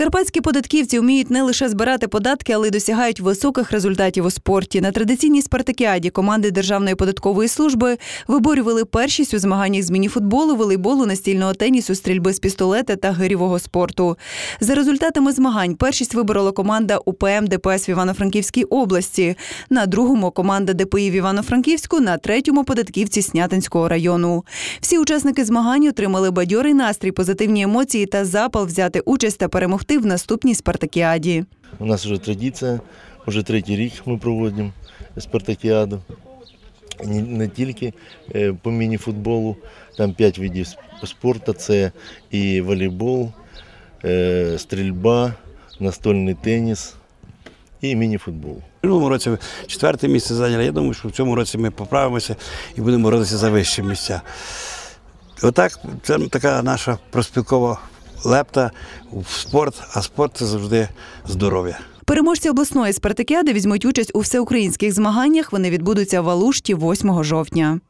Закарпатські податківці вміють не лише збирати податки, але й досягають високих результатів у спорті. На традиційній спартакіаді команди Державної податкової служби виборювали першість у змаганнях з мініфутболу, волейболу, настільного тенісу, стрільби з пістолета та гирівого спорту. За результатами змагань першість виборола команда УПМ ДПС в Івано-Франківській області. На другому команда ДПІ в Івано-Франківську, на третьому податківці Снятинського району. Всі учасники змагань отримали бадьорий настрій, позитивні емоції та запал взяти участь та перемогти в наступній спартакіаді. У нас вже традиція, вже третій рік ми проводимо спартакіаду. Не, тільки е, по міні-футболу, там п'ять видів спорту, це і волейбол, е, стрільба, настольний теніс і міні-футбол. В минулому році четверте місце зайняли. Я думаю, що в цьому році ми поправимося і будемо боротися за вищі місця. Отак, це така наша проспілкова лепта в спорт, а спорт це завжди здоров'я. Переможці обласної спартакіади візьмуть участь у всеукраїнських змаганнях. Вони відбудуться в Алушті 8 жовтня.